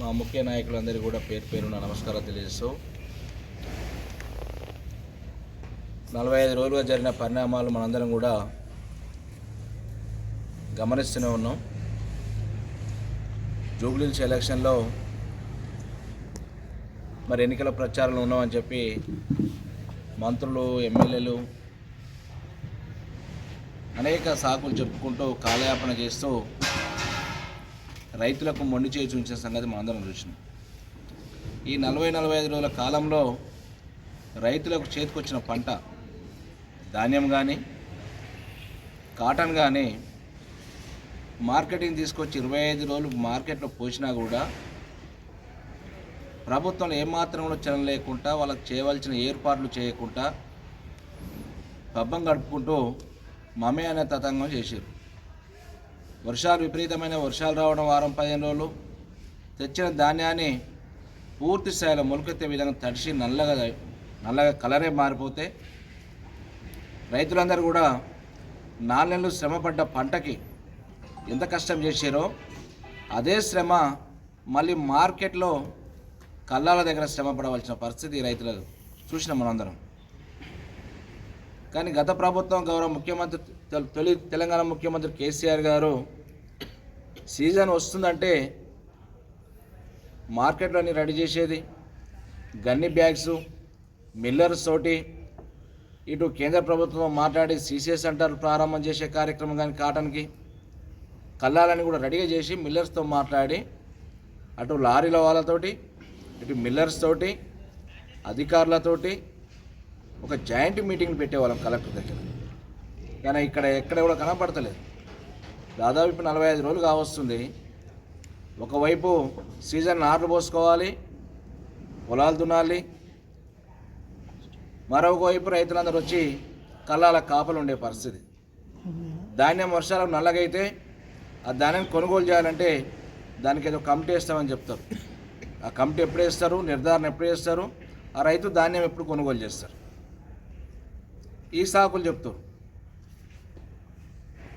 మా ముఖ్య నాయకులందరికీ కూడా పేరు పేరున నమస్కారం తెలియజేస్తూ నలభై ఐదు రోజులుగా జరిగిన పరిణామాలు మనందరం కూడా గమనిస్తూనే ఉన్నాం. జూబ్లీ ఎలక్షన్లో మరి ఎన్నికల ప్రచారంలో ఉన్నామని చెప్పి మంత్రులు ఎమ్మెల్యేలు అనేక సాకులు చెప్పుకుంటూ కాలయాపన చేస్తూ రైతులకు మొండి చేయి చూపించిన సంగతి మనందరం చూసినాం. ఈ నలభై నలభై ఐదు రోజుల కాలంలో రైతులకు చేతికొచ్చిన పంట ధాన్యం కానీ కాటన్ కానీ మార్కెటింగ్ తీసుకొచ్చి ఇరవై ఐదు రోజులు మార్కెట్లో పోసినా కూడా ప్రభుత్వం ఏమాత్రం కూడా చలన లేకుండా వాళ్ళకి చేయవలసిన ఏర్పాట్లు చేయకుండా పబ్బం గడుపుకుంటూ మమే అనే తతంగం చేశారు వర్షాలు విపరీతమైన వర్షాలు రావడం వారం పదిహేను రోజులు. తెచ్చిన ధాన్యాన్ని పూర్తి స్థాయిలో మొలకెత్తే విధంగా తడిసి నల్లగా నల్లగా కలరే మారిపోతే రైతులందరూ కూడా నాలుగు నెలలు శ్రమపడ్డ పంటకి ఎంత కష్టం చేశారో అదే శ్రమ మళ్ళీ మార్కెట్లో కళ్ళాల దగ్గర శ్రమ పడవలసిన పరిస్థితి రైతుల చూసిన చూసినాం మనందరం. కానీ గత ప్రభుత్వం గౌరవ ముఖ్యమంత్రి తొలి తెలంగాణ ముఖ్యమంత్రి కేసీఆర్ గారు సీజన్ వస్తుందంటే మార్కెట్లోని రెడీ చేసేది. గన్ని బ్యాగ్స్ మిల్లర్స్ తోటి ఇటు కేంద్ర ప్రభుత్వం మాట్లాడి సీసీ సెంటర్ ప్రారంభం చేసే కార్యక్రమం కానీ కాటన్కి కల్లాలని కూడా రెడీగా చేసి మిల్లర్స్తో మాట్లాడి అటు లారీల వాళ్ళతోటి ఇటు మిల్లర్స్ తోటి అధికారులతోటి ఒక జాయింట్ మీటింగ్ పెట్టేవాళ్ళం కలెక్టర్ దగ్గర. కానీ ఇక్కడ ఎక్కడ కూడా కనపడతలేదు. దాదాపు ఇప్పుడు నలభై ఐదు రోజులు కావస్తుంది. ఒకవైపు సీజన్ నార్లు పోసుకోవాలి పొలాలు దున్నాలి. మరొకవైపు రైతులందరూ వచ్చి కళ్ళాల కాపలు ఉండే పరిస్థితి. ధాన్యం వర్షాలకు నల్లగైతే ఆ ధాన్యం కొనుగోలు చేయాలంటే దానికి ఏదో కమిటీ వేస్తామని చెప్తారు. ఆ కమిటీ ఎప్పుడు వేస్తారు నిర్ధారణ ఎప్పుడు వేస్తారు ఆ రైతు ధాన్యం ఎప్పుడు కొనుగోలు చేస్తారు. ఈ సాకులు చెప్తారు.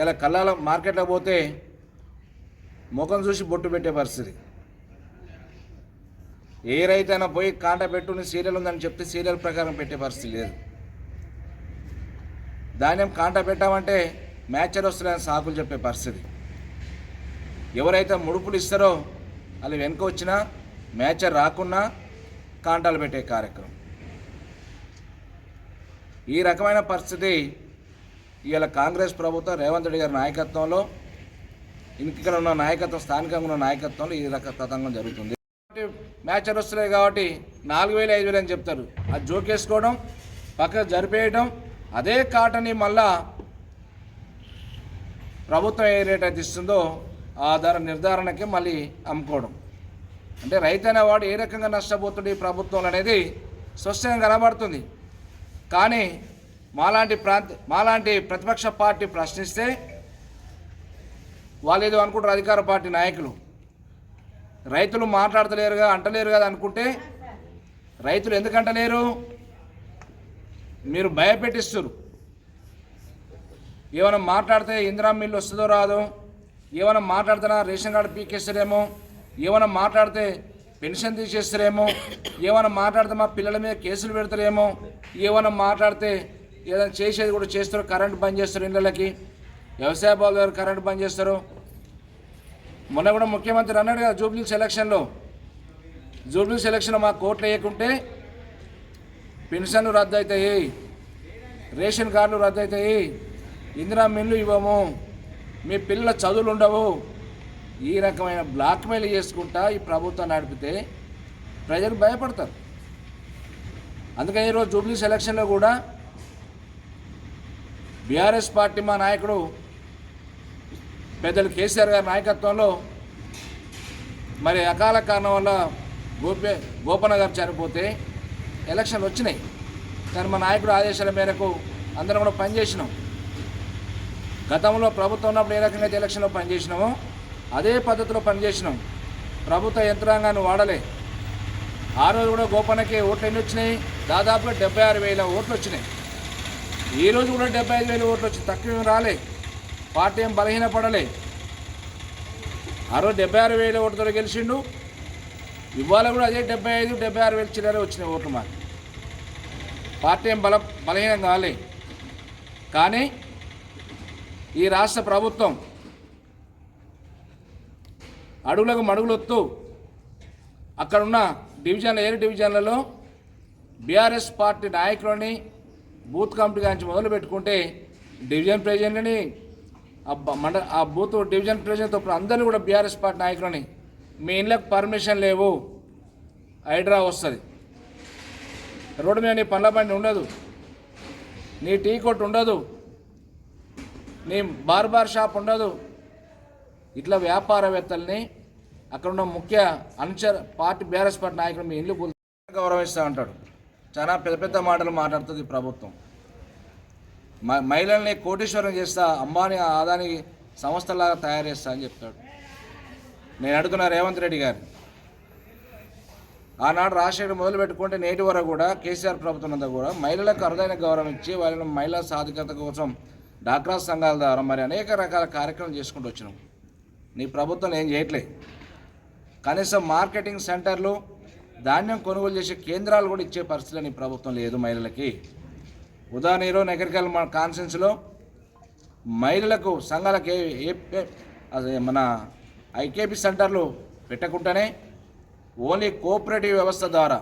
ఇలా కళ్ళాల మార్కెట్లో పోతే ముఖం చూసి బొట్టు పెట్టే పరిస్థితి. ఏ రైతైనా పోయి కాంట పెట్టుకుని సీరియల్ ఉందని చెప్తే సీరియల్ ప్రకారం పెట్టే పరిస్థితి లేదు. ధాన్యం కాంట పెట్టామంటే మ్యాచర్ వస్తున్నాయని సాకులు చెప్పే పరిస్థితి. ఎవరైతే ముడుపులు ఇస్తారో వాళ్ళు వెనుక వచ్చినా మ్యాచర్ రాకున్నా కాంటాలు పెట్టే కార్యక్రమం. ఈ రకమైన పరిస్థితి ఇవాళ కాంగ్రెస్ ప్రభుత్వం రేవంత్ రెడ్డి గారి నాయకత్వంలో ఇక్కడ ఉన్న నాయకత్వం స్థానికంగా ఉన్న నాయకత్వంలో ఈ రక తతంగం జరుగుతుంది. మ్యాచర్ వస్తున్నాయి కాబట్టి నాలుగు వేలు ఐదు వేలు అని చెప్తారు. అది జోకేసుకోవడం పక్క జరిపేయడం అదే కాటని మళ్ళా ప్రభుత్వం ఏ రేట్ అయితే ఇస్తుందో ఆ ధర నిర్ధారణకి మళ్ళీ అమ్ముకోవడం. అంటే రైతు అనేవాడు ఏ రకంగా నష్టపోతుంది ఈ ప్రభుత్వం అనేది స్పష్టంగా కనబడుతుంది. కానీ మాలాంటి ప్రాంత మాలాంటి ప్రతిపక్ష పార్టీ ప్రశ్నిస్తే వాళ్ళు ఏదో అనుకుంటారు అధికార పార్టీ నాయకులు. రైతులు మాట్లాడతలేరుగా అంటలేరు కదా అనుకుంటే రైతులు ఎందుకు అంటలేరు? మీరు భయపెట్టిస్తారు ఏమైనా మాట్లాడితే ఇందిరా మిల్లు వస్తుందో రాదో ఏమైనా మాట్లాడుతున్నా రేషన్ కార్డు పీకేస్తారేమో ఏమైనా మాట్లాడితే పెన్షన్ తీసేస్తారేమో ఏమైనా మాట్లాడితే మా పిల్లల మీద కేసులు పెడతారేమో ఏమైనా మాట్లాడితే ఏదైనా చేసేది కూడా చేస్తారు కరెంట్ బంద్ చేస్తారు ఇళ్ళకి. వ్యవసాయ బాబు దగ్గర కరెంట్ బంద్ చేస్తారు. మొన్న కూడా ముఖ్యమంత్రి అన్నాడు కదా జూబ్లీ సెలక్షన్లో. జూబ్లీ సెలక్షన్లో మా కోట్లు వేయకుంటే పెన్షన్లు రద్దు అవుతాయి రేషన్ కార్డులు రద్దు అవుతాయి ఇందిరా మిల్లు ఇవ్వము. మీ పిల్లల చదువులు ఉండవు. ఈ రకమైన బ్లాక్మెయిల్ చేసుకుంటా ఈ ప్రభుత్వం నడిపితే ప్రజలు భయపడతారు. అందుకని ఈరోజు జూబ్లీ సెలక్షన్లో కూడా బీఆర్ఎస్ పార్టీ మా నాయకుడు పెద్దలు కేసీఆర్ గారి నాయకత్వంలో మరి అకాల కారణం వల్ల గోపే గోపన్న గారు చనిపోతే ఎలక్షన్లు వచ్చినాయి. కానీ మా నాయకుడు ఆదేశాల మేరకు అందరం కూడా పనిచేసినాం. గతంలో ప్రభుత్వం ఉన్నప్పుడు ఏ రకంగా అయితే ఎలక్షన్లో పనిచేసినామో అదే పద్ధతిలో పనిచేసినాం. ప్రభుత్వ యంత్రాంగాన్ని వాడలే. ఆ రోజు కూడా గోపన్నకి ఓట్లు ఎన్ని వచ్చినాయి? దాదాపుగా డెబ్బై ఆరు వేల ఓట్లు వచ్చినాయి. ఈ రోజు కూడా డెబ్బై ఐదు వేల ఓట్లు వచ్చి తక్కువ ఏం రాలే. పార్టీ ఏం బలహీనపడలే. ఆ రోజు డెబ్బై ఆరు వేల ఓట్లతో గెలిచిండు. ఇవాళ కూడా అదే డెబ్బై ఐదు డెబ్బై ఆరు వేలు చిల్లర వచ్చినాయి ఓట్లు మాకు. పార్టీ ఏం బల బలహీనం కాలే. కానీ ఈ రాష్ట్ర ప్రభుత్వం అడుగులకు మడుగులొత్తు అక్కడున్న డివిజన్ల ఏడు డివిజన్లలో బీఆర్ఎస్ పార్టీ నాయకులని బూత్ కమిటీ నుంచి మొదలు పెట్టుకుంటే డివిజన్ ప్రెసిడెంట్ని మండ ఆ బూత్ డివిజన్ ప్రెసిడెంట్తో అందరినీ కూడా బీఆర్ఎస్ పార్టీ నాయకులని మీ ఇళ్ళకు పర్మిషన్ లేవు. హైడ్రా వస్తుంది. రోడ్డు మీద నీ పండ్ల బండి ఉండదు. నీ టీ కొట్టు ఉండదు. నీ బార్ బార్ షాప్ ఉండదు. ఇట్లా వ్యాపారవేత్తల్ని అక్కడ ఉన్న ముఖ్య అనుచర పార్టీ బీఆర్ఎస్ పార్టీ నాయకులు మీ ఇల్లు గౌరవిస్తా అంటాడు చాలా పెద్ద పెద్ద మాటలు మాట్లాడుతుంది ప్రభుత్వం. మ- మహిళల్ని కోటీశ్వరం చేస్తా అంబానీ ఆదాని సంస్థలాగా తయారు చేస్తా అని చెప్తాడు. నేను అడుగున్నా రేవంత్ రెడ్డి గారు ఆనాడు రాజశేఖర్ మొదలు పెట్టుకుంటే నేటి వరకు కూడా కేసీఆర్ ప్రభుత్వం అంతా కూడా మహిళలకు అరుదైన గౌరవం ఇచ్చి వాళ్ళని మహిళా సాధికారత కోసం డాక్రా సంఘాల ద్వారా మరి అనేక రకాల కార్యక్రమం చేసుకుంటూ వచ్చినాం. నీ ప్రభుత్వం ఏం చేయట్లేదు. కనీసం మార్కెటింగ్ సెంటర్లు ధాన్యం కొనుగోలు చేసే కేంద్రాలు కూడా ఇచ్చే పరిస్థితి ప్రభుత్వం లేదు మహిళలకి. ఉదాహరణ ఈరోజు నగరికల్ మా కాన్ఫరెన్స్లో మహిళలకు సంఘాలకు ఏ అదే మన ఐకేపీ సెంటర్లు పెట్టకుండానే ఓన్లీ కోఆపరేటివ్ వ్యవస్థ ద్వారా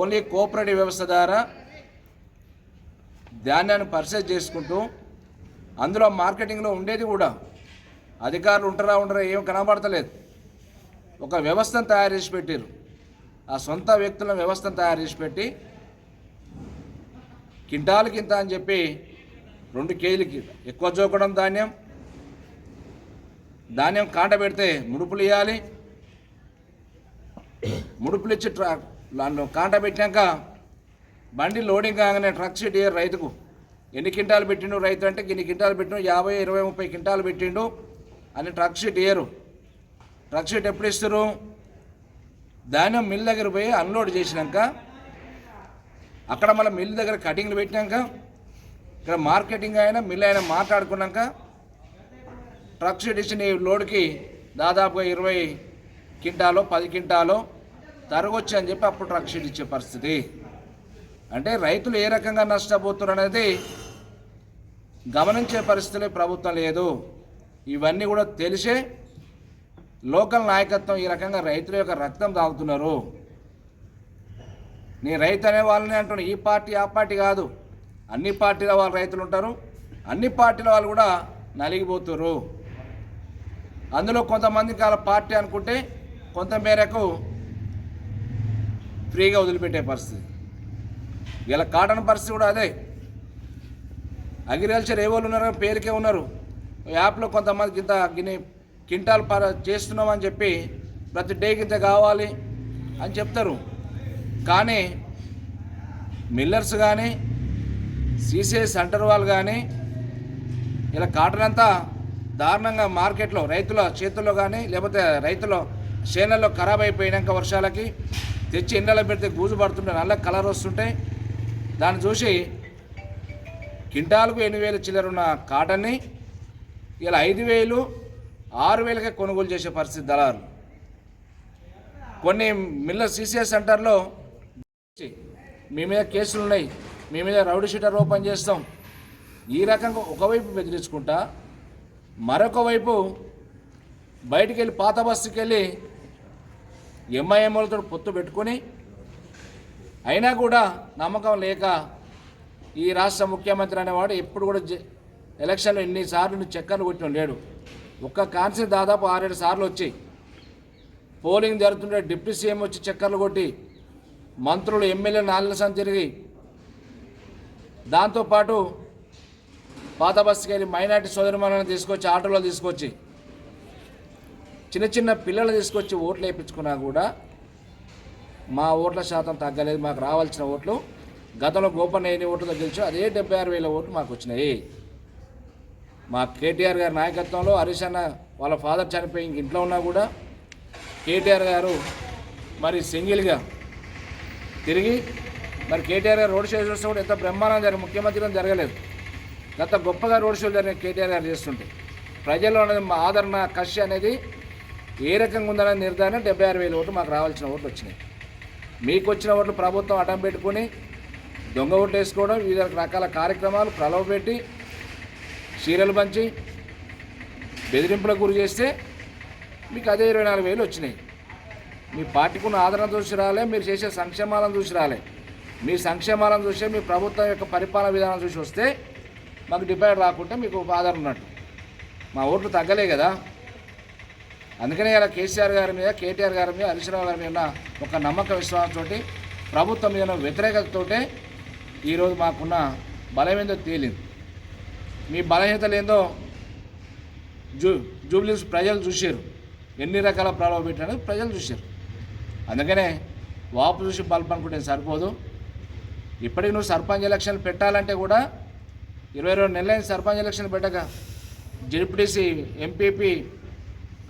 ఓన్లీ కోఆపరేటివ్ వ్యవస్థ ద్వారా ధాన్యాన్ని పర్చేజ్ చేసుకుంటూ అందులో మార్కెటింగ్లో ఉండేది కూడా అధికారులు ఉంటారా ఉండరా ఏం కనబడతలేదు. ఒక వ్యవస్థను తయారు చేసి పెట్టారు ఆ సొంత వ్యక్తుల వ్యవస్థను తయారు చేసి పెట్టి కింటాలు కింద అని చెప్పి రెండు కేజీలకి ఎక్కువ జోకడం ధాన్యం ధాన్యం కాంట పెడితే ముడుపులు ఇవ్వాలి ముడుపులు ఇచ్చి ట్రా కాంట పెట్టాక బండి లోడింగ్ కాగానే ట్రక్ షీట్ ఇయ్యరు రైతుకు. ఎన్ని కింటాలు పెట్టిండు రైతు అంటే ఇన్ని కింటాలు పెట్టిండు? యాభై ఇరవై ముప్పై కింటాలు పెట్టిండు అని ట్రక్ షీట్ ఇయ్యరు. ట్రక్ షీట్ ఎప్పుడు ఇస్తారు? ధాన్యం మిల్ దగ్గర పోయి అన్లోడ్ చేసినాక అక్కడ మళ్ళీ మిల్ దగ్గర కటింగ్లు పెట్టినాక ఇక్కడ మార్కెటింగ్ అయినా మిల్ అయినా మాట్లాడుకున్నాక ట్రక్ షీట్ ఇచ్చిన లోడ్కి దాదాపుగా ఇరవై కింటాలో పది కింటాలో తరగొచ్చు అని చెప్పి అప్పుడు ట్రక్ షీట్ ఇచ్చే పరిస్థితి. అంటే రైతులు ఏ రకంగా నష్టపోతున్నారు అనేది గమనించే పరిస్థితులే ప్రభుత్వం లేదు. ఇవన్నీ కూడా తెలిసే లోకల్ నాయకత్వం ఈ రకంగా రైతుల యొక్క రక్తం తాగుతున్నారు. నేను రైతు అనే వాళ్ళని అంటున్నాను ఈ పార్టీ ఆ పార్టీ కాదు. అన్ని పార్టీల వాళ్ళు రైతులు ఉంటారు అన్ని పార్టీల వాళ్ళు కూడా నలిగిపోతున్నారు అందులో కొంతమంది కాల పార్టీ అనుకుంటే కొంత మేరకు ఫ్రీగా వదిలిపెట్టే పరిస్థితి. ఇలా కాటన్ పరిస్థితి కూడా అదే. అగ్రికల్చర్ ఏ వాళ్ళు ఉన్నారో పేరుకే ఉన్నారు. యాప్లో కొంతమందికి ఇంత గిన్నె కింటాల్ పర చేస్తున్నామని చెప్పి ప్రతి డేకి ఇంత కావాలి అని చెప్తారు. కానీ మిల్లర్స్ కానీ సీసీఐ సెంటర్ వాళ్ళు కానీ ఇలా కాటన్ అంతా దారుణంగా మార్కెట్లో రైతుల చేతుల్లో కానీ లేకపోతే రైతుల చేనల్లో ఖరాబ్ అయిపోయినాక వర్షాలకి తెచ్చి ఎండలో పెడితే గూజు పడుతుంటే నల్ల కలర్ వస్తుంటాయి దాన్ని చూసి కింటాలకు ఎనిమిది వేలు చిల్లర ఉన్న కాటన్ని ఇలా ఐదు వేలు ఆరు వేలకే కొనుగోలు చేసే పరిస్థితి దళారు. కొన్ని మిల్ల సీసీఎస్ సెంటర్లో మీ మీద కేసులు ఉన్నాయి. మీ మీద రౌడీ షీటర్ ఓపెన్ చేస్తాం. ఈ రకంగా ఒకవైపు బెదిరించుకుంటా మరొక వైపు బయటికి వెళ్ళి పాత బస్సుకి వెళ్ళి ఎంఐఎంఓలతో పొత్తు పెట్టుకొని అయినా కూడా నమ్మకం లేక ఈ రాష్ట్ర ముఖ్యమంత్రి అనేవాడు ఎప్పుడు కూడా ఎలక్షన్లో ఎన్నిసార్లు చక్కర్లు కొట్టిన లేడు. ఒక్క కాన్సీ దాదాపు ఆరేడు సార్లు వచ్చాయి. పోలింగ్ జరుగుతుంటే డిప్యూటీ సీఎం వచ్చి చక్కర్లు కొట్టి మంత్రులు ఎమ్మెల్యే నాలుగు తిరిగి దాంతోపాటు పాత బస్సుకి వెళ్ళి మైనార్టీ సోదరిమణులను తీసుకొచ్చి ఆటోలో తీసుకొచ్చి చిన్న చిన్న పిల్లలు తీసుకొచ్చి ఓట్లు వేయించుకున్నా కూడా మా ఓట్ల శాతం తగ్గలేదు. మాకు రావాల్సిన ఓట్లు గతంలో గోపన్న ఎన్ని ఓట్లతో గెలిచో అదే డెబ్బై ఆరు వేల ఓట్లు మాకు వచ్చినాయి. మా కేటీఆర్ గారి నాయకత్వంలో హరీష్ అన్న వాళ్ళ ఫాదర్ చనిపోయి ఇంక ఇంట్లో ఉన్నా కూడా కేటీఆర్ గారు మరి సింగిల్గా తిరిగి మరి కేటీఆర్ గారు రోడ్ షో చేస్తే కూడా ఎంత బ్రహ్మాండం జరిగింది. ముఖ్యమంత్రిగా జరగలేదు. గత గొప్పగా రోడ్ షోలు జరిగిన కేటీఆర్ గారు చేస్తుంటే. ప్రజల్లో అనేది మా ఆదరణ కషి అనేది ఏ రకంగా ఉందనే నిర్ధారణ డెబ్బై ఆరు వేల ఓట్లు మాకు రావాల్సిన ఓట్లు వచ్చినాయి. మీకు వచ్చిన ఓట్లు ప్రభుత్వం అడ్డం పెట్టుకొని దొంగ ఓట్లు వేసుకోవడం వివిధ రకాల కార్యక్రమాలు ప్రలవ పెట్టి చీరలు పంచి బెదిరింపులకు గురి చేస్తే మీకు అదే ఇరవై నాలుగు వేలు వచ్చినాయి. మీ పార్టీకి ఉన్న ఆదరణ చూసి రాలే మీరు చేసే సంక్షేమాలను చూసి రాలే. మీ సంక్షేమాలను చూసే మీ ప్రభుత్వం యొక్క పరిపాలన విధానం చూసి వస్తే మాకు డిపాజిట్ రాకుంటే మీకు ఆధారం ఉన్నట్టు. మా ఓట్లు తగ్గలే కదా. అందుకనే ఇలా కేసీఆర్ గారి మీద కేటీఆర్ గారి మీద హరీశ్రావు గారి మీద ఉన్న ఒక నమ్మక విశ్వాసంతో ప్రభుత్వం మీద వ్యతిరేకతతోటే ఈరోజు మాకున్న బలమేందో తేలింది. మీ బలహీనతలు ఏందో జూ జూబ్లీస్ ప్రజలు చూశారు. ఎన్ని రకాల ప్రాబ్లం పెట్టాడో ప్రజలు చూశారు. అందుకనే వాపు చూసి బల్బ్ అనుకుంటే సరిపోదు. ఇప్పటికి నువ్వు సర్పంచ్ ఎలక్షన్ పెట్టాలంటే కూడా ఇరవై రెండు నెలలైన సర్పంచ్ ఎలక్షన్ పెట్టక. జెడ్పీటీసీ ఎంపీపీ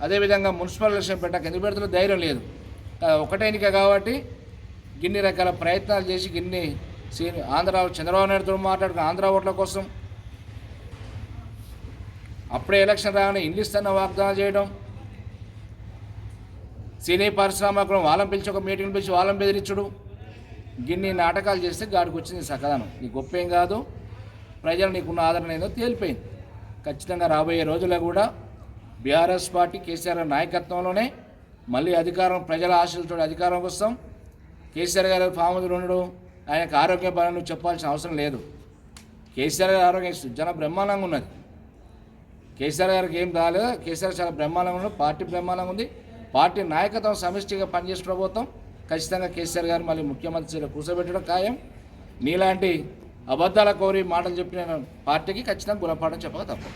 అదేవిధంగా మున్సిపల్ ఎలక్షన్ పెట్టక. ఎందుకు పెడుతున్న ధైర్యం లేదు. ఒకటే ఎన్నిక కాబట్టి గిన్ని రకాల ప్రయత్నాలు చేసి గిన్ని సీ- ఆంధ్ర చంద్రబాబు నాయుడుతో మాట్లాడుకుని ఆంధ్ర ఓట్ల కోసం అప్పుడే ఎలక్షన్ రాగానే ఇల్లు ఇస్తున్న వాగ్దానం చేయడం. సినీ పరిశ్రమకులను వాళ్ళని పిలిచి ఒక మీటింగ్ పిలిచి వాళ్ళని బెదిరించుడు. గిన్ని నాటకాలు చేస్తే గాడికి వచ్చింది సకదానం. నీ గొప్ప ఏం కాదు. ప్రజలు నీకున్న ఆదరణ ఏదో తేలిపోయింది. ఖచ్చితంగా రాబోయే రోజుల్లో కూడా బీఆర్ఎస్ పార్టీ కేసీఆర్ నాయకత్వంలోనే మళ్ళీ అధికారం ప్రజల ఆశలతో అధికారం కోసం కేసీఆర్ గారు ఫాములు ఉండడు. ఆయనకు ఆరోగ్య బలం చెప్పాల్సిన అవసరం లేదు. కేసీఆర్ గారి ఆరోగ్యం జన బ్రహ్మాండంగా ఉన్నది. కేసీఆర్ గారికి ఏం రాలేదు కేసీఆర్ చాలా బ్రహ్మాండంగా ఉంది పార్టీ బ్రహ్మాండంగా ఉంది. పార్టీ నాయకత్వం సమిష్టిగా పనిచేసే ప్రభుత్వం. ఖచ్చితంగా కేసీఆర్ గారు మళ్ళీ ముఖ్యమంత్రి కూర్చోబెట్టడం ఖాయం. నీలాంటి అబద్ధాల కోరి మాటలు చెప్పిన పార్టీకి ఖచ్చితంగా గుణపాఠం చెప్పక తప్పదు.